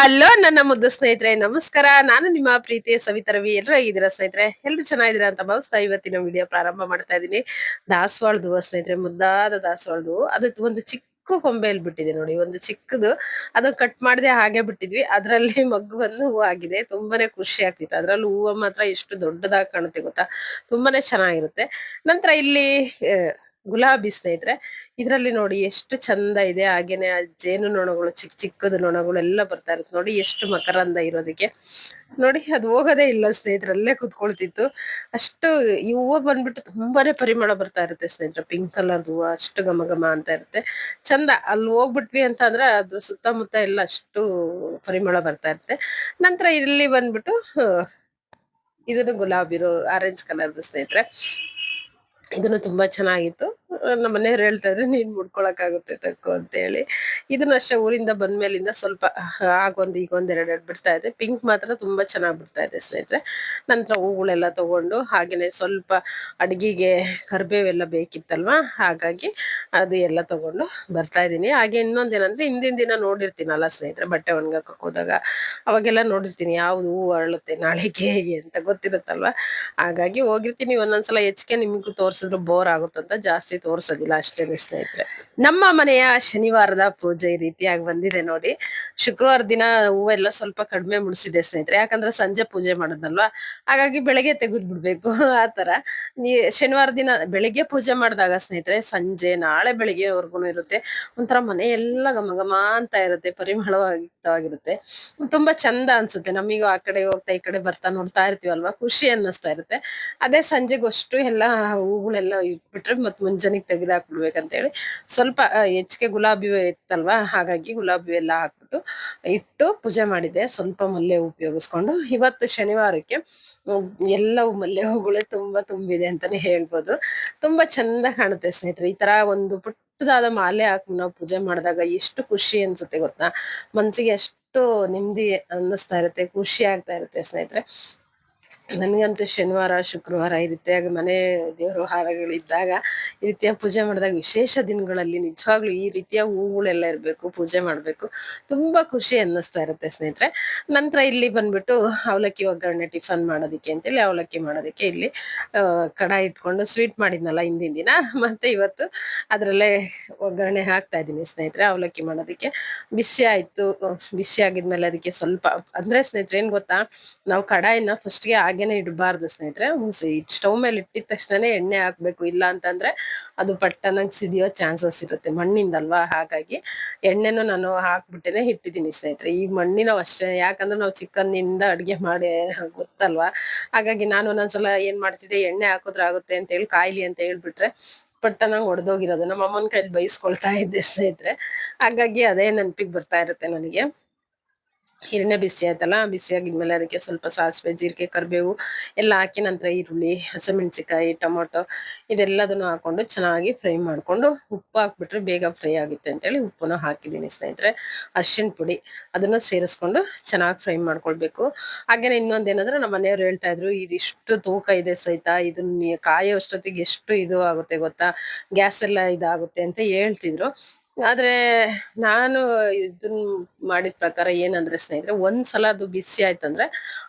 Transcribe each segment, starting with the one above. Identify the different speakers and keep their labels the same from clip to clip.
Speaker 1: Hello, ನನ್ನ ಮುದ್ದು ಸ್ನೇಹಿತರೆ, ನಮಸ್ಕಾರ. ನಾನು ನಿಮ್ಮ ಪ್ರೀತಿಯ ಸವಿತಾ ರವಿ. ಎಲ್ಲರೂ ಹೇಗಿದ್ದೀರಾ ಸ್ನೇಹಿತರೆ? ಎಲ್ಲರೂ ಚೆನ್ನಾಗಿದ್ದೀರಾ ಅಂತ ಭಾವಿಸ್ತಾ ಇವತ್ತಿನ ವಿಡಿಯೋ ಪ್ರಾರಂಭ ಮಾಡ್ತಾ ಇದ್ದೀನಿ. ದಾಸವಾಳದು ಸ್ನೇಹಿತರೆ, ಮುದ್ದಾದ ದಾಸವಾಳದು ಅದಕ್ಕೆ ಒಂದು ಚಿಕ್ಕ ಕೊಂಬೆಯಲ್ಲಿ ಬಿಟ್ಟಿದೆ ನೋಡಿ, ಒಂದು ಚಿಕ್ಕದು. ಅದು ಕಟ್ ಮಾಡದೆ ಹಾಗೆ ಬಿಟ್ಟಿದ್ವಿ. ಅದರಲ್ಲಿ ಮಗ್ಗುವನ್ನು ಹೂವು ಆಗಿದೆ ತುಂಬಾನೇ ಖುಷಿ ಆಗ್ತಿತ್ತು. ಅದ್ರಲ್ಲಿ ಹೂವು ಮಾತ್ರ ಎಷ್ಟು ದೊಡ್ಡದಾಗಿ ಕಾಣುತ್ತೆ ಗೊತ್ತಾ? ತುಂಬಾನೇ ಚೆನ್ನಾಗಿರುತ್ತೆ. ನಂತರ ಇಲ್ಲಿ ಗುಲಾಬಿ ಸ್ನೇಹಿತರೆ ಇದ್ರಲ್ಲಿ ನೋಡಿ ಎಷ್ಟು ಚಂದ ಇದೆ. ಹಾಗೇನೆ ಆ ಜೇನು ನೊಣಗಳು ಚಿಕ್ಕ ಚಿಕ್ಕದ ನೊಣಗಳು ಎಲ್ಲ ಬರ್ತಾ ಇರುತ್ತೆ ನೋಡಿ ಎಷ್ಟು ಮಕರಂದ ಇರೋದಕ್ಕೆ. ನೋಡಿ ಅದು ಹೋಗೋದೇ ಇಲ್ಲ ಸ್ನೇಹಿತರಲ್ಲೇ ಕುತ್ಕೊಳ್ತಿತ್ತು. ಅಷ್ಟು ಈ ಹೂವು ಬಂದ್ಬಿಟ್ಟು ತುಂಬಾನೇ ಪರಿಮಳ ಬರ್ತಾ ಇರುತ್ತೆ ಸ್ನೇಹಿತರೆ. ಪಿಂಕ್ ಕಲರ್ ಹೂವು ಅಷ್ಟು ಘಮ ಘಮ ಅಂತ ಇರುತ್ತೆ. ಚಂದ ಅಲ್ಲಿ ಹೋಗ್ಬಿಟ್ವಿ ಅಂತ ಅಂದ್ರೆ ಅದು ಸುತ್ತಮುತ್ತ ಎಲ್ಲ ಅಷ್ಟು ಪರಿಮಳ ಬರ್ತಾ ಇರುತ್ತೆ. ನಂತರ ಇಲ್ಲಿ ಬಂದ್ಬಿಟ್ಟು ಇದನ್ನು ಗುಲಾಬಿರು ಆರೆಂಜ್ ಕಲರ್ದು ಸ್ನೇಹಿತರೆ. ಇದನ್ನು ತುಂಬಾ ಚೆನ್ನಾಗಿತ್ತು. ನಮ್ಮ ಮನೆಯವ್ರು ಹೇಳ್ತಾ ಇದ್ರೆ, ನೀನ್ ಮುಡ್ಕೊಳಕಾಗುತ್ತೆ ತಕ್ಕು ಅಂತ ಹೇಳಿ. ಇದನ್ನ ಅಷ್ಟೇ ಊರಿಂದ ಬಂದ್ಮೇಲಿಂದ ಸ್ವಲ್ಪ ಆಗೊಂದು ಈಗೊಂದ್ ಎರಡೆರಡು ಬಿಡ್ತಾ ಇದೆ. ಪಿಂಕ್ ಮಾತ್ರ ತುಂಬಾ ಚೆನ್ನಾಗಿ ಬಿಡ್ತಾ ಇದೆ ಸ್ನೇಹಿತರೆ. ನಂತರ ಹೂಗಳೆಲ್ಲ ತಗೊಂಡು ಹಾಗೇನೆ ಸ್ವಲ್ಪ ಅಡ್ಗಿಗೆ ಕರಿಬೇವೆಲ್ಲ ಬೇಕಿತ್ತಲ್ವಾ, ಹಾಗಾಗಿ ಅದು ಎಲ್ಲ ತಗೊಂಡು ಬರ್ತಾ ಇದೀನಿ ಹಾಗೆ ಇನ್ನೊಂದೇನಂದ್ರೆ ಹಿಂದಿನ ದಿನ ನೋಡಿರ್ತೀನಲ್ಲ ಸ್ನೇಹಿತರೆ, ಬಟ್ಟೆ ಒಣಗಕ್ಕೆ ಹೋದಾಗ. ಅವಾಗೆಲ್ಲ ನೋಡಿರ್ತೀನಿ, ಯಾವ್ದು ಹೂ ಅರಳುತ್ತೆ, ನಾಳೆಗೆ ಹೇಗೆ ಅಂತ ಗೊತ್ತಿರುತ್ತಲ್ವಾ? ಹಾಗಾಗಿ ಹೋಗಿರ್ತೀನಿ. ಒಂದೊಂದ್ಸಲ ಹೆಚ್ಚಿಗೆ ನಿಮಗೂ ತೋರ್ಸಿದ್ರು ಬೋರ್ ಆಗುತ್ತಂತ ಜಾಸ್ತಿ ತೋರ್ಸೋದಿಲ್ಲ ಅಷ್ಟೇನೆ ಸ್ನೇಹಿತರೆ. ನಮ್ಮ ಮನೆಯ ಶನಿವಾರದ ಪೂಜೆ ಈ ರೀತಿಯಾಗಿ ಬಂದಿದೆ ನೋಡಿ. ಶುಕ್ರವಾರ ದಿನ ಹೂವೆಲ್ಲ ಸ್ವಲ್ಪ ಕಡಿಮೆ ಮುಡಿಸಿದೆ ಸ್ನೇಹಿತರೆ. ಯಾಕಂದ್ರೆ ಸಂಜೆ ಪೂಜೆ ಮಾಡೋದಲ್ವಾ? ಹಾಗಾಗಿ ಬೆಳಗ್ಗೆ ತೆಗೆದು ಬಿಡ್ಬೇಕು ಆ ತರ ನೀ ಶನಿವಾರ ದಿನ ಬೆಳಿಗ್ಗೆ ಪೂಜೆ ಮಾಡಿದಾಗ ಸ್ನೇಹಿತರೆ ಸಂಜೆ ನಾಳೆ ಬೆಳಿಗ್ಗೆವರೆಗೂ ಇರುತ್ತೆ. ಒಂಥರ ಮನೆ ಎಲ್ಲ ಘಮ ಅಂತ ಇರುತ್ತೆ. ಪರಿಮಳವಾಗಿರುತ್ತೆ ತುಂಬಾ ಚಂದ ಅನ್ಸುತ್ತೆ. ನಮಗೂ ಆ ಕಡೆ ಹೋಗ್ತಾ, ಈ ಕಡೆ ಬರ್ತಾ ನೋಡ್ತಾ ಇರ್ತೀವಲ್ವಾ? ಖುಷಿ ಅನ್ನಿಸ್ತಾ ಇರುತ್ತೆ. ಅದೇ ಸಂಜೆಗಷ್ಟು ಎಲ್ಲ ಹೂಗಳೆಲ್ಲ ಇಟ್ಬಿಟ್ರೆ ಮತ್ ಮುಂಜಾನೆಗೆ ತೆಗೆದಾಕ್ಬಿಡ್ಬೇಕಂತ ಹೇಳಿ ಸ್ವಲ್ಪ ಹೆಚ್ಚಿಗೆ ಗುಲಾಬಿ ಇತ್ತಲ್ವಾ? ಹಾಗಾಗಿ ಗುಲಾಬಿ ಎಲ್ಲ ಹಾಕ್ಬಿಟ್ಟು ಇಟ್ಟು ಪೂಜೆ ಮಾಡಿದೆ. ಸ್ವಲ್ಪ ಮಲ್ಲೆ ಉಪಯೋಗಿಸ್ಕೊಂಡು. ಇವತ್ತು ಶನಿವಾರಕ್ಕೆ ಎಲ್ಲ ಎಲ್ಲವೂ ಮಲ್ಲೆ ಹೂಗಳೇ ತುಂಬಾ ತುಂಬಿದೆ ಅಂತಾನೆ ಹೇಳ್ಬೋದು. ತುಂಬಾ ಚಂದ ಕಾಣುತ್ತೆ ಸ್ನೇಹಿತರೆ. ಈ ತರ ಒಂದು ಪುಟ್ಟದಾದ ಮಾಲೆ ಹಾಕಿ ನಾವು ಪೂಜೆ ಮಾಡಿದಾಗ ಎಷ್ಟು ಖುಷಿ ಅನ್ಸುತ್ತೆ ಗೊತ್ತಾ? ಮನ್ಸಿಗೆ ಎಷ್ಟು ನೆಮ್ಮದಿ ಅನ್ನಿಸ್ತಾ ಇರುತ್ತೆ, ಖುಷಿ ಆಗ್ತಾ ಇರುತ್ತೆ ಸ್ನೇಹಿತರೆ. ನನಗಂತೂ ಶನಿವಾರ, ಶುಕ್ರವಾರ ಈ ರೀತಿಯಾಗಿ ಮನೆ ದೇವರು ಹಾರಗಳಿದ್ದಾಗ ಈ ರೀತಿಯ ಪೂಜೆ ಮಾಡಿದಾಗ ವಿಶೇಷ ದಿನಗಳಲ್ಲಿ ನಿಜವಾಗ್ಲೂ ಈ ರೀತಿಯ ಹೂಗಳೆಲ್ಲ ಇರಬೇಕು, ಪೂಜೆ ಮಾಡಬೇಕು. ತುಂಬಾ ಖುಷಿ ಅನ್ನಿಸ್ತಾ ಇರುತ್ತೆ ಸ್ನೇಹಿತರೆ. ನಂತರ ಇಲ್ಲಿ ಬಂದ್ಬಿಟ್ಟು ಅವಲಕ್ಕಿ ಒಗ್ಗರಣೆ ಟಿಫನ್ ಮಾಡೋದಕ್ಕೆ ಅಂತೇಳಿ ಅವಲಕ್ಕಿ ಮಾಡೋದಕ್ಕೆ ಇಲ್ಲಿ ಕಡಾಯಿ ಇಟ್ಕೊಂಡು ಸ್ವೀಟ್ ಮಾಡಿದ್ನಲ್ಲ ಹಿಂದಿನ ದಿನ. ಮತ್ತೆ ಇವತ್ತು ಅದರಲ್ಲೇ ಒಗ್ಗರಣೆ ಹಾಕ್ತಾ ಇದ್ದೀನಿ ಸ್ನೇಹಿತರೆ ಅವಲಕ್ಕಿ ಮಾಡೋದಕ್ಕೆ. ಬಿಸಿ ಆಯ್ತು, ಬಿಸಿ ಆಗಿದ್ಮೇಲೆ ಅದಕ್ಕೆ ಸ್ವಲ್ಪ, ಅಂದ್ರೆ ಸ್ನೇಹಿತರೆ ಏನ್ ಗೊತ್ತಾ? ನಾವು ಕಡಾಯಿನ ಫಸ್ಟ್ಗೆ ಹಾಗೇನೆ ಇಡಬಾರ್ದು ಸ್ನೇಹಿತರೆ. ಸ್ಟವ್ ಮೇಲೆ ಇಟ್ಟಿದ ತಕ್ಷಣ ಎಣ್ಣೆ ಹಾಕ್ಬೇಕು. ಇಲ್ಲ ಅಂತಂದ್ರೆ ಅದು ಪಟ್ಟನಾಗಿ ಸಿಡಿಯೋ ಚಾನ್ಸಸ್ ಇರುತ್ತೆ ಮಣ್ಣಿಂದಲ್ವಾ? ಹಾಗಾಗಿ ಎಣ್ಣೆನೂ ನಾನು ಹಾಕ್ಬಿಟ್ಟೇನೆ ಇಟ್ಟಿದ್ದೀನಿ ಸ್ನೇಹಿತರೆ. ಈ ಮಣ್ಣಿನ ಅಷ್ಟೇ. ಯಾಕಂದ್ರೆ ನಾವು ಚಿಕನ್ನಿಂದ ಅಡ್ಗೆ ಮಾಡಿ ಗೊತ್ತಲ್ವಾ? ಹಾಗಾಗಿ ನಾನು ಒಂದೊಂದ್ಸಲ ಏನ್ ಮಾಡ್ತಿದ್ದೆ, ಎಣ್ಣೆ ಹಾಕಿದ್ರೆ ಆಗುತ್ತೆ ಅಂತ ಹೇಳಿ ಕಾಯಿಲಿ ಅಂತ ಹೇಳ್ಬಿಟ್ರೆ ಪಟ್ಟನಾಗ ಒಡೆದೋಗಿರೋದು. ನಮ್ಮ ಅಮ್ಮನ ಕೈಲಿ ಬೈಸ್ಕೊಳ್ತಾ ಇದ್ದೆ ಸ್ನೇಹಿತರೆ. ಹಾಗಾಗಿ ಅದೇ ನೆನಪಿಗೆ ಬರ್ತಾ ಇರುತ್ತೆ ನನಗೆ. ಎಣ್ಣೆ ಬಿಸಿ ಆಯ್ತಲ್ಲ, ಬಿಸಿ ಆಗಿದ್ಮೇಲೆ ಅದಕ್ಕೆ ಸ್ವಲ್ಪ ಸಾಸಿವೆ, ಜೀರಿಗೆ, ಕರಿಬೇವು ಎಲ್ಲ ಹಾಕಿ ನಂತರ ಈರುಳ್ಳಿ ಹಸಿಮೆಣಸಿಕಾಯಿ ಟೊಮೊಟೊ ಇದೆಲ್ಲದನ್ನು ಹಾಕೊಂಡು ಚೆನ್ನಾಗಿ ಫ್ರೈ ಮಾಡ್ಕೊಂಡು ಉಪ್ಪು ಹಾಕ್ಬಿಟ್ರೆ ಬೇಗ ಫ್ರೈ ಆಗುತ್ತೆ ಅಂತೇಳಿ ಉಪ್ಪನ್ನು ಹಾಕಿದ್ದೀನಿ ಸ್ನೇಹಿತರೆ. ಅರ್ಶಿಣ ಪುಡಿ ಅದನ್ನು ಸೇರಿಸ್ಕೊಂಡು ಚೆನ್ನಾಗಿ ಫ್ರೈ ಮಾಡ್ಕೊಳ್ಬೇಕು. ಹಾಗೇನೆ ಇನ್ನೊಂದೇನಂದ್ರೆ ನಮ್ಮ ಮನೆಯವ್ರು ಹೇಳ್ತಾ ಇದ್ರು, ಇದಿಷ್ಟು ತೂಕ ಇದೆ ಸಹಿತ ಇದನ್ನ ಕಾಯೋ ಅಷ್ಟೊತ್ತಿಗೆ ಎಷ್ಟು ಇದು ಆಗುತ್ತೆ ಗೊತ್ತಾ, ಗ್ಯಾಸ್ ಎಲ್ಲ ಇದಾಗುತ್ತೆ ಅಂತ ಹೇಳ್ತಿದ್ರು. ಆದ್ರೆ ನಾನು ಇದನ್ ಮಾಡಿದ ಪ್ರಕಾರ ಏನಂದ್ರೆ ಸ್ನೇಹಿತರೆ, ಒಂದ್ಸಲ ಅದು ಬಿಸಿ ಆಯ್ತಂದ್ರೆ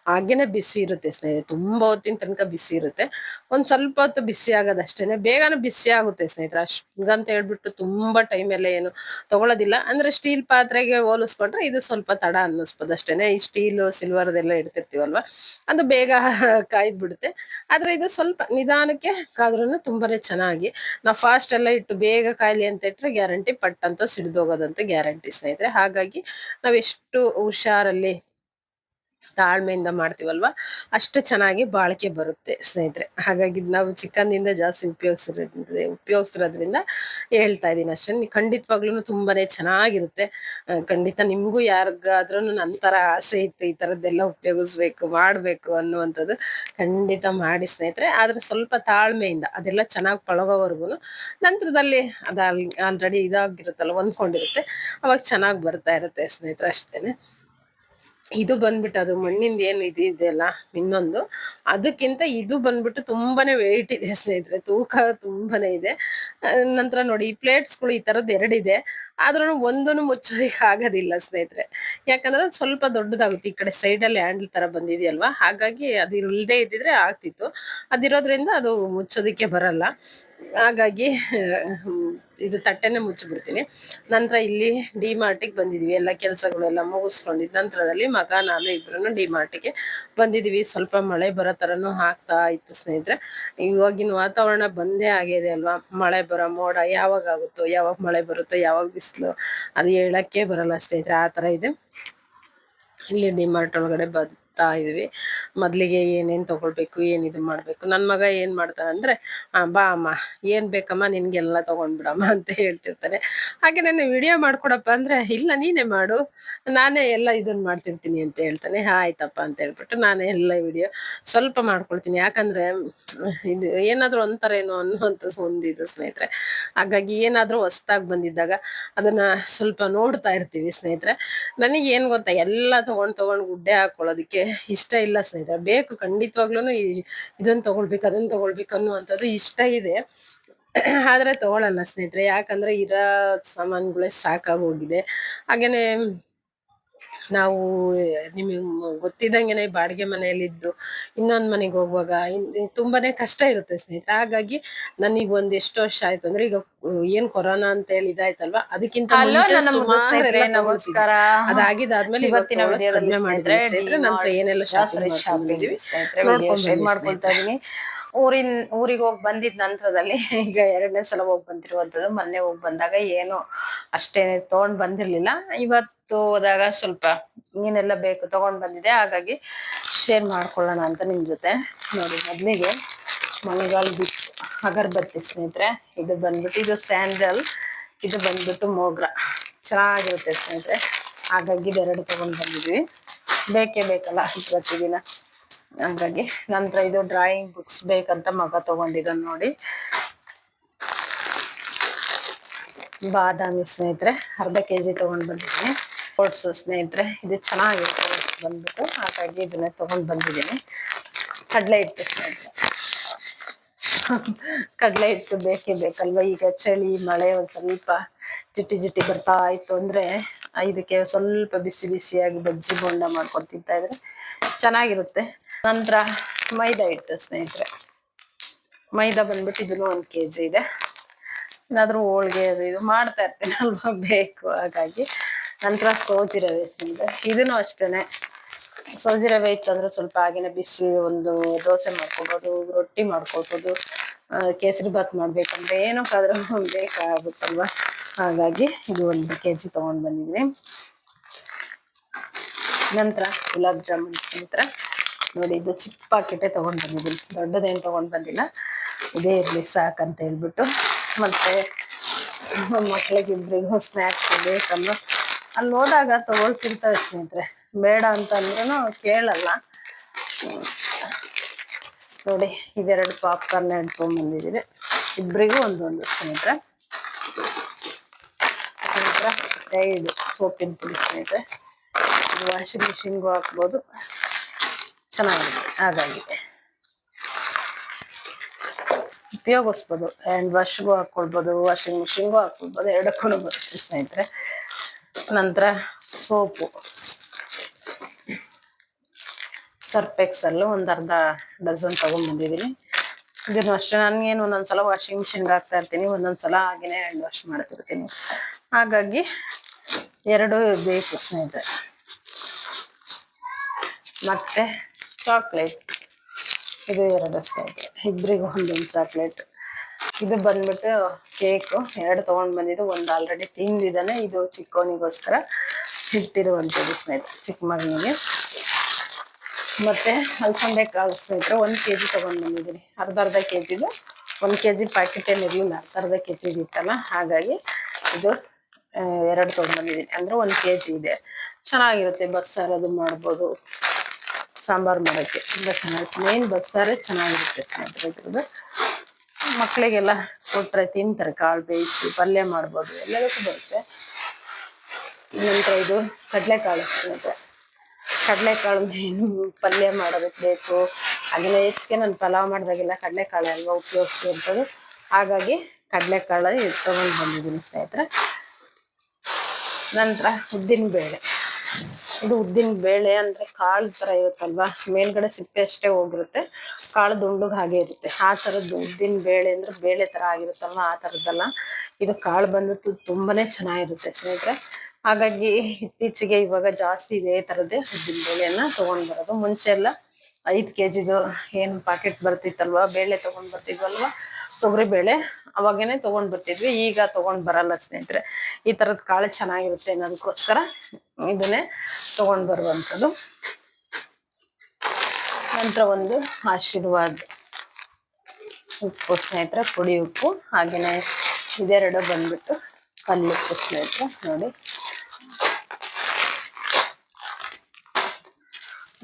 Speaker 1: ಹಾಗೇನೆ ಬಿಸಿ ಇರುತ್ತೆ ಸ್ನೇಹಿತರೆ, ತುಂಬಾ ಹೊತ್ತಿನ ತನಕ ಬಿಸಿ ಇರುತ್ತೆ. ಒಂದ್ ಸ್ವಲ್ಪ ಹೊತ್ತು ಬಿಸಿ ಆಗೋದಷ್ಟೇನೆ, ಬೇಗನೆ ಬಿಸಿ ಆಗುತ್ತೆ ಸ್ನೇಹಿತರೆ. ಅಷ್ಟಂತ ಹೇಳ್ಬಿಟ್ಟು ತುಂಬಾ ಟೈಮ್ ಎಲ್ಲ ಏನು ತಗೊಳ್ಳೋದಿಲ್ಲ ಅಂದ್ರೆ ಸ್ಟೀಲ್ ಪಾತ್ರೆಗೆ ಹೋಲಿಸ್ಕೊಂಡ್ರೆ ಇದು ಸ್ವಲ್ಪ ತಡ ಅನ್ನಿಸ್ಬೋದು ಅಷ್ಟೇನೆ ಈ ಸ್ಟೀಲು ಸಿಲ್ವರ್ದೆಲ್ಲ ಇಡ್ತಿರ್ತೀವಲ್ವಾ, ಅದು ಬೇಗ ಕಾಯ್ದು ಬಿಡುತ್ತೆ ಆದ್ರೆ ಇದು ಸ್ವಲ್ಪ ನಿಧಾನಕ್ಕೆ ಕಾದ್ರೂ ತುಂಬಾನೇ ಚೆನ್ನಾಗಿ, ನಾವು ಫಾಸ್ಟ್ ಎಲ್ಲ ಇಟ್ಟು ಬೇಗ ಕಾಯ್ಲಿ ಅಂತ ಇಟ್ಟರೆ ಗ್ಯಾರಂಟಿ ಪಟ್ ಅಂತ ಸಿಡಿದೋಗೋದಂತ ಗ್ಯಾರಂಟಿ ಸ್ನೇಹಿತರೆ. ಹಾಗಾಗಿ ನಾವೆಷ್ಟು ಹುಷಾರಲ್ಲಿ ತಾಳ್ಮೆಯಿಂದ ಮಾಡ್ತೀವಲ್ವಾ? ಅಷ್ಟು ಚೆನ್ನಾಗಿ ಬಾಳಿಕೆ ಬರುತ್ತೆ ಸ್ನೇಹಿತರೆ. ಹಾಗಾಗಿ ನಾವು ಚಿಕನ್ನಿಂದ ಜಾಸ್ತಿ ಉಪಯೋಗಿಸಿರೋದ್ರಿಂದ ಉಪಯೋಗಿಸಿರೋದ್ರಿಂದ ಹೇಳ್ತಾ ಇದ್ದೀನಿ ಅಷ್ಟೇ. ಖಂಡಿತವಾಗ್ಲೂ ತುಂಬಾನೇ ಚೆನ್ನಾಗಿರುತ್ತೆ. ಖಂಡಿತ ನಿಮಗೂ ಯಾರಿಗಾದ್ರೂ ನನ್ನ ಥರ ಆಸೆ ಇತ್ತು ಈ ಥರದ್ದೆಲ್ಲ ಉಪಯೋಗಿಸ್ಬೇಕು, ಮಾಡಬೇಕು ಅನ್ನುವಂಥದ್ದು ಖಂಡಿತ ಮಾಡಿ ಸ್ನೇಹಿತರೆ. ಆದ್ರೆ ಸ್ವಲ್ಪ ತಾಳ್ಮೆಯಿಂದ, ಅದೆಲ್ಲ ಚೆನ್ನಾಗಿ ಪಳಗೋವರೆಗೂ ನಂತರದಲ್ಲಿ ಅದು ಆಲ್ರೆಡಿ ಇದಾಗಿರುತ್ತಲ್ಲ, ಹೊಂದ್ಕೊಂಡಿರುತ್ತೆ. ಅವಾಗ ಚೆನ್ನಾಗಿ ಬರ್ತಾ ಇರುತ್ತೆ ಸ್ನೇಹಿತರೆ ಅಷ್ಟೇನೆ. ಇದು ಬಂದ್ಬಿಟ್ಟು ಅದು ಮಣ್ಣಿಂದ ಏನು ಇದು ಇದೆಯಲ್ಲ ಇನ್ನೊಂದು, ಅದಕ್ಕಿಂತ ಇದು ಬಂದ್ಬಿಟ್ಟು ತುಂಬಾನೇ ವೆಯ್ಟ್ ಇದೆ ಸ್ನೇಹಿತರೆ. ತೂಕ ತುಂಬಾನೇ ಇದೆ. ನಂತರ ನೋಡಿ, ಈ ಪ್ಲೇಟ್ಸ್ಗಳು ಈ ತರದ್ ಎರಡಿದೆ. ಆದ್ರೂ ಒಂದನ್ನು ಮುಚ್ಚೋದಕ್ಕೆ ಆಗೋದಿಲ್ಲ ಸ್ನೇಹಿತರೆ. ಯಾಕಂದ್ರೆ ಸ್ವಲ್ಪ ದೊಡ್ಡದಾಗುತ್ತೆ. ಈ ಕಡೆ ಸೈಡ್ ಅಲ್ಲಿ ಹ್ಯಾಂಡಲ್ ತರ ಬಂದಿದೆಯಲ್ವಾ? ಹಾಗಾಗಿ ಅದು ಇಲ್ಲದೆ ಇದ್ದಿದ್ರೆ ಆಗ್ತಿತ್ತು. ಅದಿರೋದ್ರಿಂದ ಅದು ಮುಚ್ಚೋದಕ್ಕೆ ಬರಲ್ಲ. ಹಾಗಾಗಿ ಇದು ತಟ್ಟೆನೇ ಮುಚ್ಚಿಬಿಡ್ತೀನಿ. ನಂತರ ಇಲ್ಲಿ ಡಿ ಮಾರ್ಟಿಗೆ ಬಂದಿದ್ದೀವಿ ಎಲ್ಲ ಕೆಲಸಗಳೆಲ್ಲ ಮುಗಿಸ್ಕೊಂಡಿದ್ದು ನಂತರದಲ್ಲಿ ಮಗ, ನಾನು ಇಬ್ಬರೂ ಡಿ ಮಾರ್ಟಿಗೆ ಬಂದಿದ್ದೀವಿ ಸ್ವಲ್ಪ ಮಳೆ ಬರೋ ಥರನೂ ಆಗ್ತಾ ಇತ್ತು ಸ್ನೇಹಿತರೆ. ಇವಾಗಿನ ವಾತಾವರಣ ಬಂದೇ ಆಗಿದೆ ಅಲ್ವಾ? ಮಳೆ ಬರೋ ಮೋಡ ಯಾವಾಗ ಆಗುತ್ತೋ, ಯಾವಾಗ ಮಳೆ ಬರುತ್ತೋ, ಯಾವಾಗ ಬಿಸಿಲು, ಅದು ಹೇಳೋಕ್ಕೆ ಬರಲ್ಲ ಸ್ನೇಹಿತರೆ. ಆ ಥರ ಇದೆ. ಇಲ್ಲಿ ಡಿಮಾರ್ಟ್ ಒಳಗಡೆ ಬರ್ತಾ ಇದ್ವಿ. ಮೊದ್ಲಿಗೆ ಏನೇನ್ ತಗೊಳ್ಬೇಕು ಏನ್ ಇದು ಮಾಡ್ಬೇಕು. ನನ್ ಮಗ ಏನ್ ಮಾಡ್ತಾನೆ ಅಂದ್ರೆ ಆ, ಬಾ ಅಮ್ಮ ಏನ್ ಬೇಕಮ್ಮ ನಿನ್ಗೆಲ್ಲ ತಗೊಂಡ್ಬಿಡಮ್ಮ ಅಂತ ಹೇಳ್ತಿರ್ತಾನೆ. ಹಾಗೆ ನಾನು ವಿಡಿಯೋ ಮಾಡ್ಕೊಡಪ್ಪ ಅಂದ್ರೆ ಇಲ್ಲ ನೀನೇ ಮಾಡು. ನಾನೇ ಎಲ್ಲ ಇದನ್ನ ಮಾಡ್ತಿರ್ತೀನಿ ಅಂತ ಹೇಳ್ತಾನೆ. ಆಯ್ತಪ್ಪ ಅಂತ ಹೇಳ್ಬಿಟ್ಟು ನಾನೇ ಎಲ್ಲ ವಿಡಿಯೋ ಸ್ವಲ್ಪ ಮಾಡ್ಕೊಳ್ತೀನಿ. ಯಾಕಂದ್ರೆ ಇದು ಏನಾದ್ರೂ ಒಂಥರ ಏನೋ ಅನ್ನುವಂತ ಒಂದಿದು ಸ್ನೇಹಿತರೆ. ಹಾಗಾಗಿ ಏನಾದ್ರೂ ಹೊಸ್ದಾಗಿ ಬಂದಿದ್ದಾಗ ಅದನ್ನ ಸ್ವಲ್ಪ ನೋಡ್ತಾ ಇರ್ತೀವಿ ಸ್ನೇಹಿತರೆ. ನನಗೆ ಏನ್ ಗೊತ್ತಾ ಎಲ್ಲ ತಗೊಂಡ್ ತಗೊಂಡ್ ಗುಡ್ಡೆ ಹಾಕೊಳ್ಳೋದಕ್ಕೆ ಇಷ್ಟ ಇಲ್ಲ ಸ್ನೇಹಿತರೆ. ಬೇಕು ಖಂಡಿತವಾಗ್ಲೂ ಇದನ್ನ ತಗೊಳ್ಬೇಕು ಅದನ್ನ ತಗೊಳ್ಬೇಕು ಅನ್ನುವಂಥದ್ದು ಇಷ್ಟ ಇದೆ. ಆದ್ರೆ ತಗೊಳಲ್ಲ ಸ್ನೇಹಿತರೆ. ಯಾಕಂದ್ರೆ ಇರೋ ಸಾಮಾನುಗಳೇ ಸಾಕಾಗಿ ಹೋಗಿದೆ ಹಾಗೇನೆ ನಾವು ನಿಮಗೆ ಗೊತ್ತಿದ್ದಂಗೆನೆ ಬಾಡಿಗೆ ಮನೆಯಲ್ಲಿದ್ದು ಇನ್ನೊಂದು ಮನೆಗೆ ಹೋಗುವಾಗ ತುಂಬಾನೇ ಕಷ್ಟ ಇರುತ್ತೆ ಸ್ನೇಹಿತರೆ. ಹಾಗಾಗಿ ನನಗೆ ಒಂದ್ ಎಷ್ಟು ವರ್ಷ ಆಯ್ತು ಅಂದ್ರೆ ಈಗ ಏನ್ ಕೊರೋನಾ ಅಂತ ಹೇಳಿ ಇದಾಯ್ತಲ್ವಾ? ಅದಕ್ಕಿಂತ ಅದಾಗಿದ್ದಾದ್ಮೇಲೆ
Speaker 2: ಇವತ್ತಿನ
Speaker 1: ನಂತರ ಏನೆಲ್ಲ ಶಾಸ್ತ್ರ
Speaker 2: ಮಾಡ್ಕೊಳ್ತಾ ಇದೀನಿ. ಊರಿನ್, ಊರಿಗೆ ಹೋಗಿ ಬಂದಿದ್ ನಂತರದಲ್ಲಿ ಈಗ ಎರಡನೇ ಸಲ ಹೋಗಿ ಬಂದಿರುವಂತದ್ದು. ಮೊನ್ನೆ ಹೋಗಿ ಬಂದಾಗ ಏನು ಅಷ್ಟೇನೆ ತಗೊಂಡ್ ಬಂದಿರ್ಲಿಲ್ಲ. ಇವತ್ತು ಹೋದಾಗ ಸ್ವಲ್ಪ ಏನೆಲ್ಲ ಬೇಕು ತಗೊಂಡ್ ಬಂದಿದೆ ಹಾಗಾಗಿ ಶೇರ್ ಮಾಡ್ಕೊಳ್ಳೋಣ ಅಂತ ನಿಮ್ ಜೊತೆ. ನೋಡಿ, ಮೊದ್ಲಿಗೆ ಮಳೆಗಾಲ ಬಿಟ್ಟು ಅಗರ್ಬತ್ತಿ ಸ್ನೇಹಿತರೆ, ಇದು ಬಂದ್ಬಿಟ್ಟು, ಇದು ಸ್ಯಾಂಡಲ್, ಇದು ಬಂದ್ಬಿಟ್ಟು ಮೋಗ್ರ. ಚೆನ್ನಾಗಿರುತ್ತೆ ಸ್ನೇಹಿತರೆ. ಹಾಗಾಗಿ ಇದೆರಡು ತಗೊಂಡ್ ಬಂದಿದ್ವಿ. ಬೇಕೇ ಬೇಕಲ್ಲ ಪ್ರತಿದಿನ ಹಾಗಾಗಿ ನಂತರ ಇದು ಡ್ರಾಯಿಂಗ್ ಬುಕ್ಸ್ ಬೇಕಂತ ಮಗ ತಗೊಂಡಿದ್ದಾನೆ ನೋಡಿ. ಬಾದಾಮಿ ಸ್ನೇಹಿತರೆ, ಅರ್ಧ ಕೆ ಜಿ ತಗೊಂಡ್ ಬಂದಿದ್ದೀನಿ. ಓಟ್ಸು ಸ್ನೇಹಿತರೆ, ಇದು ಚೆನ್ನಾಗಿರುತ್ತೆ ಓಟ್ಸ್ ಬಂದ್ಬಿಟ್ಟು, ಹಾಗಾಗಿ ಇದನ್ನೇ ತಗೊಂಡ್ ಬಂದಿದ್ದೀನಿ. ಕಡಲೆ ಹಿಟ್ಟು ಸ್ನೇಹಿತರೆ. ಕಡಲೆ ಹಿಟ್ಟು ಬೇಕೇ ಬೇಕಲ್ವ? ಈಗ ಚಳಿ, ಮಳೆ ಒಂದು ಸ್ವಲ್ಪ ಜಿಟ್ಟಿ ಜಿಟ್ಟಿ ಬರ್ತಾ ಇತ್ತು ಅಂದ್ರೆ ಇದಕ್ಕೆ ಸ್ವಲ್ಪ ಬಿಸಿ ಬಿಸಿಯಾಗಿ ಬಜ್ಜಿ ಬೋಂಡ ಮಾಡ್ಕೊಂಡು ತಿಂತಾ ಇದ್ರೆ ಚೆನ್ನಾಗಿರುತ್ತೆ. ನಂತರ ಮೈದಾ ಹಿಟ್ಟು, ಸ್ನೇಹಿತರೆ. ಮೈದಾ ಬಂದ್ಬಿಟ್ಟು ಇದನ್ನು ಒಂದು ಕೆ ಜಿ ಇದೆ. ಏನಾದರೂ ಹೋಳಿಗೆ ಅದು ಇದು ಮಾಡ್ತಾ ಇರ್ತೀನಿ ಅಲ್ವಾ ಬೇಕು, ಹಾಗಾಗಿ. ನಂತರ ಸೋಜಿರವೆ ಸ್ನೇಹಿತರೆ. ಇದನ್ನು ಅಷ್ಟೇ ಸೋಜಿರವೆ ಇತ್ತಂದ್ರೆ ಸ್ವಲ್ಪ ಆಗಿನ ಬಿಸಿ ಒಂದು ದೋಸೆ ಮಾಡ್ಕೊಬೋದು, ರೊಟ್ಟಿ ಮಾಡ್ಕೊಬೋದು ಕೇಸರಿ ಬಾತ್ ಮಾಡ್ಬೇಕಂದ್ರೆ ಏನಕ್ಕಾದ್ರೂ ಬೇಕಾಗುತ್ತಲ್ವಾ? ಹಾಗಾಗಿ ಇದು ಒಂದು ಕೆ ಜಿ ತಗೊಂಡ್ ಬಂದಿದ್ವಿ. ನಂತರ ಗುಲಾಬ್ ಜಾಮೂನ್ ನಂತರ ನೋಡಿ, ಇದು ಚಿಕ್ಕ ಪಾಕೆಟೇ ತಗೊಂಡ್ ಬಂದಿದ್ದೀನಿ. ದೊಡ್ಡದೇನು ತಗೊಂಡ್ ಬಂದಿಲ್ಲ. ಇದೇ ಇರ್ಲಿ, ಸಾಕಂತ ಹೇಳ್ಬಿಟ್ಟು. ಮತ್ತೆ ಮಕ್ಳಿಗಿಬ್ರಿಗೂ ಸ್ನ್ಯಾಕ್ಸ್ ಬೇಕಂದ್ರೆ. ಅಲ್ಲಿ ಹೋದಾಗ ತೊಗೊಳ್ತಿರ್ತಾರೆ ಸ್ನೇಹಿತರೆ. ಬೇಡ ಅಂತ ಅಂದ್ರೂ ಕೇಳಲ್ಲ. ನೋಡಿ, ಇದೆರಡು ಪಾಪ್ಕಾರ್ನ್ ಎಡ್ಕೊಂಡ್ ಬಂದಿದ್ದೀನಿ ಇಬ್ರಿಗೂ ಒಂದೊಂದು ಸ್ನೇಹಿತರೆ. ನಂತರ ಟೈಡ್ ಸೋಪಿನ ಪುಡಿ ಸ್ನೇಹಿತರೆ ವಾಷಿಂಗ್ ಮಿಷಿನ್ಗೂ ಹಾಕ್ಬೋದು. ಚೆನ್ನಾಗಿದೆ. ಹಾಗಾಗಿ ಉಪಯೋಗಿಸ್ಬೋದು. ಹ್ಯಾಂಡ್ ವಾಶ್ಗೂ ಹಾಕ್ಕೊಳ್ಬೋದು ವಾಷಿಂಗ್ ಮಿಷಿನ್ಗೂ ಹಾಕ್ಕೊಳ್ಬೋದು ಎರಡಕ್ಕೂ ಬರುತ್ತೆ ಸ್ನೇಹಿತರೆ. ನಂತರ ಸೋಪು. ಸರ್ಪ್ ಎಕ್ಸಲ್ಲು ಒಂದು ಅರ್ಧ ಡಜನ್ ತೊಗೊಂಡ್ಬಂದಿದ್ದೀನಿ ಇದನ್ನು ಅಷ್ಟೇ ನನಗೇನು ಒಂದೊಂದ್ಸಲ ವಾಷಿಂಗ್ ಮಿಷಿನ್ಗೆ ಹಾಕ್ತಾ ಇರ್ತೀನಿ. ಒಂದೊಂದ್ಸಲ ಹಾಗೆಯೇ ಹ್ಯಾಂಡ್ ವಾಶ್ ಮಾಡ್ತಿರ್ತೀನಿ. ಹಾಗಾಗಿ ಎರಡು ಬೇಕು ಸ್ನೇಹಿತರೆ. ಮತ್ತೆ ಚಾಕ್ಲೇಟ್ ಇದು ಎರಡು ಸ್ನೇಹಿತರೆ. ಇಬ್ಬರಿಗೂ ಒಂದೊಂದು ಚಾಕ್ಲೇಟ್ ಇದು ಬಂದ್ಬಿಟ್ಟು ಕೇಕು ಎರಡು ತೊಗೊಂಡು ಬಂದಿದ್ದು, ಒಂದು ಆಲ್ರೆಡಿ ತಿಂದಿದ್ದಾನೆ. ಇದು ಚಿಕ್ಕವನಿಗೋಸ್ಕರ ಇಟ್ಟಿರುವಂಥದ್ದು ಸ್ನೇಹಿತರೆ, ಚಿಕ್ಕ ಮಗನಿಗೆ. ಮತ್ತೆ ಅಲ್ಸಂದೆ ಕಾಳು ಸ್ನೇಹಿತರೆ, ಒಂದು ಕೆ ಜಿ ತೊಗೊಂಡು ಬಂದಿದ್ದೀನಿ. ಅರ್ಧ ಅರ್ಧ ಕೆ ಜಿದು ಒಂದು ಕೆ ಜಿ ಪ್ಯಾಕೆಟ್ ಏನು ಇರಲಿಲ್ಲ ಅರ್ಧ ಅರ್ಧ ಕೆ ಜಿ ಇತ್ತಲ್ಲ ಹಾಗಾಗಿ ಇದು ಎರಡು ತೊಗೊಂಡ್ಬಂದಿದ್ದೀನಿ ಬಂದಿದ್ದೀನಿ. ಅಂದ್ರೆ ಒಂದು ಕೆ ಜಿ ಇದೆ. ಚೆನ್ನಾಗಿರುತ್ತೆ ಬಸ್ಸಾರು ಅದು ಮಾಡ್ಬೋದು. ಸಾಂಬಾರ್ ಮಾಡೋಕ್ಕೆ ತುಂಬ ಚೆನ್ನಾಗಿರುತ್ತೆ. ಮೇನ್ ಬಸ್ಸಾರೇ ಚೆನ್ನಾಗಿರುತ್ತೆ ಸ್ನೇಹಿತರೆ ಇದ್ರದ್ದು. ಮಕ್ಕಳಿಗೆಲ್ಲ ಕೊಟ್ಟರೆ ತಿಂತಾರೆ, ಕಾಳು ಬೇಯಿಸಿ, ಪಲ್ಯ ಮಾಡ್ಬೋದು. ಎಲ್ಲದಕ್ಕೂ ಬರುತ್ತೆ. ನಂತರ ಇದು ಕಡಲೆಕಾಳು ಸ್ನೇಹಿತರೆ. ಕಡಲೆಕಾಳು ಮೇನು ಪಲ್ಯ ಮಾಡೋದಕ್ಕೆ ಬೇಕು. ಅದನ್ನ ಹೆಚ್ಚಿಗೆ ನಾನು ಪಲಾವ್ ಮಾಡಿದಾಗೆಲ್ಲ ಕಡಲೆಕಾಳು ಅಲ್ವಾ ಉಪಯೋಗಿಸುವಂಥದ್ದು. ಹಾಗಾಗಿ ಕಡಲೆಕಾಳು ತೊಗೊಂಡು ಬಂದಿದ್ದೀನಿ ಸ್ನೇಹಿತರೆ. ನಂತರ ಉದ್ದಿನ ಬೇಳೆ. ಇದು ಉದ್ದಿನ ಬೇಳೆ ಅಂದ್ರೆ ಕಾಳು ತರ ಇರುತ್ತಲ್ವಾ? ಮೇಲ್ಗಡೆ ಸಿಪ್ಪೆ ಅಷ್ಟೇ ಹೋಗಿರುತ್ತೆ. ಕಾಳು ದುಂಡುಗೆ ಹಾಗೆ ಇರುತ್ತೆ. ಆ ಥರದ್ದು ಉದ್ದಿನ ಬೇಳೆ ಅಂದ್ರೆ ಬೇಳೆ ತರ ಆಗಿರುತ್ತಲ್ವ? ಆ ತರದ್ದಲ್ಲ. ಇದು ಕಾಳು ಬಂದು ತುಂಬಾನೇ ಚೆನ್ನಾಗಿರುತ್ತೆ ಸ್ನೇಹಿತರೆ. ಹಾಗಾಗಿ ಇತ್ತೀಚೆಗೆ ಇವಾಗ ಜಾಸ್ತಿ ಇದೇ ತರದ್ದೇ ಉದ್ದಿನ ಬೇಳೆಯನ್ನ ತಗೊಂಡ್ ಬರೋದು. ಮುಂಚೆ ಎಲ್ಲ ಐದ್ ಕೆಜಿದು ಏನು ಪಾಕೆಟ್ ಬರ್ತಿತ್ತಲ್ವಾ? ಬೇಳೆ ತಗೊಂಡ್ ಬರ್ತಿದ್ವಲ್ವಾ? ತೊಗರಿ ಬೇಳೆ ಅವಾಗೇನೆ ತಗೊಂಡ್ ಬರ್ತಿದ್ವಿ, ಈಗ ತಗೊಂಡ್ ಬರಲ್ಲ ಸ್ನೇಹಿತರೆ. ಈ ತರದ್ ಕಾಳು ಚೆನ್ನಾಗಿರುತ್ತೆ ಅನ್ನೋದಕ್ಕೋಸ್ಕರ ಇದನ್ನೇ ತಗೊಂಡ್ ಬರುವಂಥದ್ದು. ನಂತರ ಒಂದು ಆಶೀರ್ವಾದ ಉಪ್ಪು ಸ್ನೇಹಿತರೆ, ಪುಡಿ ಉಪ್ಪು, ಹಾಗೇನೆ ಇದೆರಡು ಬಂದ್ಬಿಟ್ಟು ಕಲ್ಲುಪ್ಪು ಸ್ನೇಹಿತರೆ, ನೋಡಿ.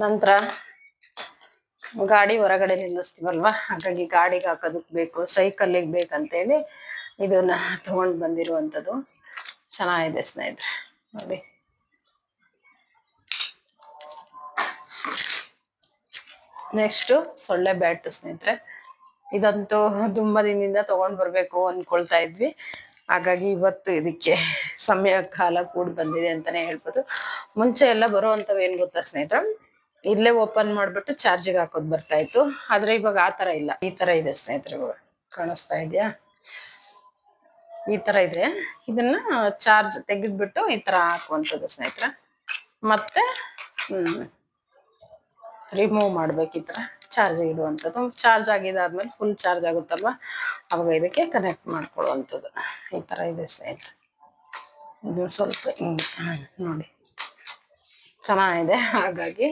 Speaker 2: ನಂತರ ಗಾಡಿ ಹೊರಗಡೆ ನಿಲ್ಲಿಸ್ತೀವಲ್ವಾ? ಹಾಗಾಗಿ ಗಾಡಿಗೆ ಹಾಕೋದಕ್ಕೆ ಬೇಕು ಸೈಕಲ್ಲಿಗೆ ಬೇಕಂತೇಳಿ ಇದನ್ನ ತಗೊಂಡ್ ಬಂದಿರುವಂಥದ್ದು. ಚೆನ್ನಾಗಿದೆ ಸ್ನೇಹಿತರೆ, ನೋಡಿ. ನೆಕ್ಸ್ಟ್ ಸೊಳ್ಳೆ ಬ್ಯಾಟ್ ಸ್ನೇಹಿತರೆ. ಇದಂತೂ ತುಂಬ ದಿನದಿಂದ ತಗೊಂಡ್ ಬರಬೇಕು ಅನ್ಕೊಳ್ತಾ ಇದ್ವಿ. ಹಾಗಾಗಿ ಇವತ್ತು ಇದಕ್ಕೆ ಸಮಯ ಕಾಲ ಕೂಡ ಬಂದಿದೆ ಅಂತಾನೆ ಹೇಳ್ಬೋದು. ಮುಂಚೆ ಎಲ್ಲ ಬರುವಂತವ್ ಏನ್ ಗೊತ್ತಾ ಸ್ನೇಹಿತರೆ? ಇಲ್ಲೇ ಓಪನ್ ಮಾಡ್ಬಿಟ್ಟು ಚಾರ್ಜಿಗೆ ಹಾಕೋದ್ ಬರ್ತಾ ಇತ್ತು. ಆದ್ರೆ ಇವಾಗ ಆ ತರ ಇಲ್ಲ. ಈ ತರ ಇದೆ ಸ್ನೇಹಿತರೆ ಕಾಣಿಸ್ತಾ ಇದೆಯಾ? ಈ ತರ ಇದೆ ಇದನ್ನ ಚಾರ್ಜ್ ತೆಗೆದ್ಬಿಟ್ಟು ಈ ತರ ಹಾಕುವಂಥದ್ದು ಸ್ನೇಹಿತರೆ. ಮತ್ತೆ ರಿಮೂವ್ ಮಾಡ್ಬೇಕು ಈ ತರ ಚಾರ್ಜ್ ಇಡುವಂಥದ್ದು. ಚಾರ್ಜ್ ಆಗಿದಾದ್ಮೇಲೆ ಫುಲ್ ಚಾರ್ಜ್ ಆಗುತ್ತಲ್ವಾ? ಅವಾಗ ಇದಕ್ಕೆ ಕನೆಕ್ಟ್ ಮಾಡ್ಕೊಳ್ಳುವಂಥದ್ದು. ಈ ತರ ಇದೆ ಸ್ನೇಹಿತರೆ. ಇದು ಸ್ವಲ್ಪ ನೋಡಿ. ಚೆನ್ನಾಗಿದೆ. ಹಾಗಾಗಿ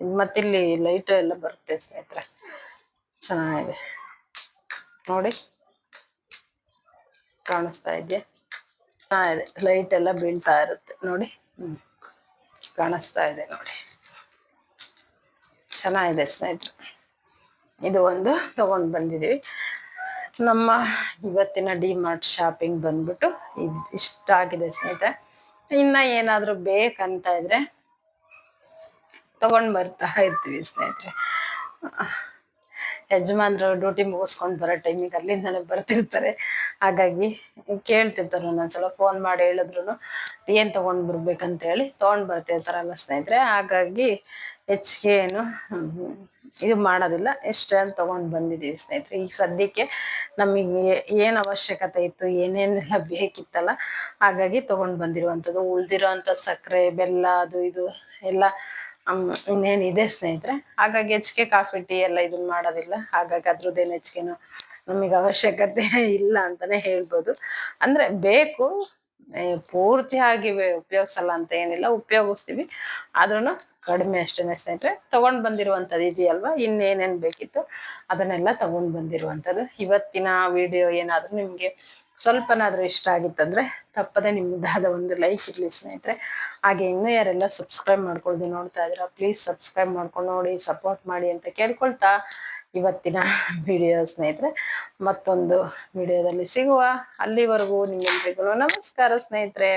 Speaker 2: ಮತ್ತಿಲ್ಲಿ ಲೈಟ್ ಎಲ್ಲ ಬರುತ್ತೆ ಸ್ನೇಹಿತರೆ. ಚೆನ್ನಾಗಿದೆ. ನೋಡಿ. ಕಾಣಿಸ್ತಾ ಇದೆಯಾ ಚೆನ್ನಾಗಿದೆ. ಲೈಟ್ ಎಲ್ಲ ಬೀಳ್ತಾ ಇರುತ್ತೆ. ನೋಡಿ. ಹ್ಮ್. ಕಾಣಿಸ್ತಾ ಇದೆ ನೋಡಿ. ಚೆನ್ನಾಗಿದೆ ಸ್ನೇಹಿತರೆ. ಇದು ಒಂದು ತಗೊಂಡು ಬಂದಿದ್ದೀವಿ. ನಮ್ಮ ಇವತ್ತಿನ ಡಿ ಮಾರ್ಟ್ ಶಾಪಿಂಗ್ ಬಂದ್ಬಿಟ್ಟು ಇದು ಇಷ್ಟ ಆಗಿದೆ ಸ್ನೇಹಿತರೆ. ಇನ್ನ ಏನಾದ್ರೂ ಬೇಕಂತ ಇದ್ರೆ ತಗೊಂಡ್ ಬರ್ತಾ ಇರ್ತೀವಿ ಸ್ನೇಹಿತರೆ. ಯಜಮಾನ್ರು ಡ್ಯೂಟಿ ಮುಗಿಸ್ಕೊಂಡು ಬರೋ ಟೈಮಿಗೆ ಅಲ್ಲಿಂದಾನೆ ಬರ್ತಿರ್ತಾರೆ. ಹಾಗಾಗಿ ಕೇಳ್ತಿರ್ತಾರೆ ಒಂದೊಂದ್ಸಲ ಫೋನ್ ಮಾಡಿ ಹೇಳಿದ್ರು ಏನ್ ತಗೊಂಡ್ ಬರ್ಬೇಕಂತ ಹೇಳಿ ತಗೊಂಡ್ ಬರ್ತಿರ್ತಾರಲ್ಲ ಸ್ನೇಹಿತರೆ. ಹಾಗಾಗಿ ಹೆಚ್ಚಿಗೆ ಏನು, ಇದು ಮಾಡೋದಿಲ್ಲ, ಎಷ್ಟೇ ತಗೊಂಡ್ ಬಂದಿದೀವಿ ಸ್ನೇಹಿತರೆ. ಈಗ ಸದ್ಯಕ್ಕೆ ನಮಗೆ ಏನ್ ಅವಶ್ಯಕತೆ ಇತ್ತು, ಏನೇನೆಲ್ಲ ಬೇಕಿತ್ತಲ್ಲ, ಹಾಗಾಗಿ ತಗೊಂಡ್ ಬಂದಿರುವಂತದ್ದು ಉಳ್ದಿರೋಂಥ ಸಕ್ಕರೆ, ಬೆಲ್ಲ, ಅದು ಇದು ಎಲ್ಲ ಹ್ಮ್, ಇನ್ನೇನಿದೆ ಸ್ನೇಹಿತರೆ? ಹಾಗಾಗಿ ಹೆಚ್ಚಿಗೆ ಕಾಫಿ ಟೀ ಎಲ್ಲ ಇದನ್ನ ಮಾಡೋದಿಲ್ಲ. ಹಾಗಾಗಿ ಅದ್ರದ್ದೇನು ಹೆಚ್ಚಿಗೆನು ನಮಗೆ ಅವಶ್ಯಕತೆ ಇಲ್ಲ ಅಂತಾನೆ ಹೇಳ್ಬೋದು. ಅಂದ್ರೆ ಬೇಕು ಪೂರ್ತಿಯಾಗಿ ಉಪಯೋಗಿಸಲ್ಲ ಅಂತ ಏನಿಲ್ಲ ಉಪಯೋಗಿಸ್ತೀವಿ. ಆದ್ರೂ ಕಡಿಮೆ ಅಷ್ಟೇನೆ ಸ್ನೇಹಿತರೆ. ತಗೊಂಡ್ ಬಂದಿರುವಂತದ್ದು ಇದೆಯಲ್ವಾ? ಇನ್ನೇನೇನ್ ಬೇಕಿತ್ತು? ಅದನ್ನೆಲ್ಲ ತಗೊಂಡ್ ಬಂದಿರುವಂತದ್ದು ಇವತ್ತಿನ ವಿಡಿಯೋ ಏನಾದ್ರೂ ನಿಮ್ಗೆ ಸ್ವಲ್ಪನಾದ್ರೂ ಇಷ್ಟ ಆಗಿತ್ತಂದ್ರೆ ತಪ್ಪದೆ ನಿಮ್ಮದಾದ ಒಂದು ಲೈಕ್ ಇರಲಿ ಸ್ನೇಹಿತರೆ. ಹಾಗೆ ಇನ್ನೂ ಯಾರೆಲ್ಲ ಸಬ್ಸ್ಕ್ರೈಬ್ ಮಾಡ್ಕೊಳ್ದೆ ನೋಡ್ತಾ ಇದ್ದೀರಾ ಪ್ಲೀಸ್ ಸಬ್ಸ್ಕ್ರೈಬ್ ಮಾಡ್ಕೊಂಡು ನೋಡಿ ಸಪೋರ್ಟ್ ಮಾಡಿ ಅಂತ ಕೇಳ್ಕೊಳ್ತಾ ಇವತ್ತಿನ ವಿಡಿಯೋ ಸ್ನೇಹಿತರೆ. ಮತ್ತೊಂದು ವಿಡಿಯೋದಲ್ಲಿ ಸಿಗುವ ಅಲ್ಲಿವರೆಗೂ ನಿಮ್ಮೆಲ್ರಿಗೂ ನಮಸ್ಕಾರ ಸ್ನೇಹಿತರೆ.